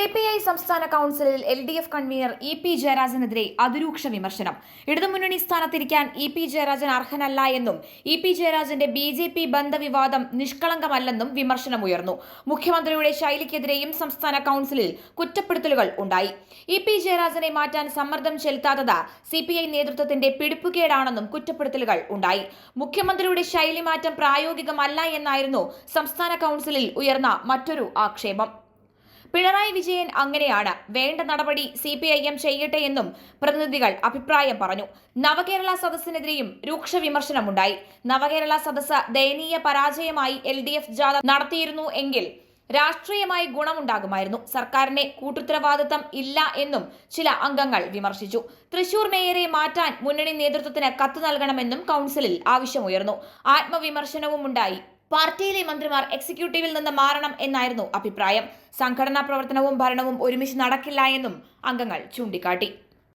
C P I സംസ്ഥാന കൗൺസിലിൽ L D F convener E P ജയരാജനെതിരെ അതിരൂക്ഷ വിമർശനം. ഇടതുമുന്നണി സ്ഥാനത്തിരിക്കാൻ ഇ പി ജയരാജൻ അർഹനല്ല എന്നും ഇ പി ജയരാജന്റെ ബി ജെ പി ബന്ധവിവാദം നിഷ്കളങ്കമല്ലെന്നും വിമർശനമുയർന്നു. മുഖ്യമന്ത്രിയുടെ ശൈലിക്കെതിരെയും സംസ്ഥാന കൗൺസിലിൽ കുറ്റപ്പെടുത്തലുകൾ ഉണ്ടായി. ഇ പി ജയരാജനെ മാറ്റാൻ സമ്മർദ്ദം ചെലുത്താത്തത് സി പി ഐ നേതൃത്വത്തിന്റെ പിടിപ്പുകേടാണെന്നും കുറ്റപ്പെടുത്തലുകൾ ഉണ്ടായി. മുഖ്യമന്ത്രിയുടെ ശൈലി മാറ്റം പ്രായോഗികമല്ല എന്നായിരുന്നു സംസ്ഥാന കൗൺസിലിൽ ഉയർന്ന മറ്റൊരു ആക്ഷേപം. പിണറായി വിജയൻ അങ്ങനെയാണ്. വേണ്ട നടപടി സി പി ഐ എം ചെയ്യട്ടെ എന്നും പ്രതിനിധികൾ അഭിപ്രായം പറഞ്ഞു. നവകേരള സദസ്സിനെതിരെയും രൂക്ഷ വിമർശനമുണ്ടായി. നവകേരള സദസ്സ് ദയനീയ പരാജയമായി എൽ ഡി എഫ് ജാഥ നടത്തിയിരുന്നു എങ്കിൽ രാഷ്ട്രീയമായി ഗുണമുണ്ടാകുമായിരുന്നു. സർക്കാരിനെ കൂട്ടുത്തരവാദിത്തം ഇല്ല എന്നും ചില അംഗങ്ങൾ വിമർശിച്ചു. തൃശൂർ മേയറെ മാറ്റാൻ മുന്നണി നേതൃത്വത്തിന് കത്ത് നൽകണമെന്നും കൗൺസിലിൽ ആവശ്യമുയർന്നു. ആത്മവിമർശനവും ഉണ്ടായി പാർട്ടിയിലെ മന്ത്രിമാർ എക്സിക്യൂട്ടീവിൽ നിന്ന് മാറണം എന്നായിരുന്നു അഭിപ്രായം. സംഘടനാ പ്രവർത്തനവും ഭരണവും ഒരുമിച്ച് നടക്കില്ല എന്നും അംഗങ്ങൾ ചൂണ്ടിക്കാട്ടി.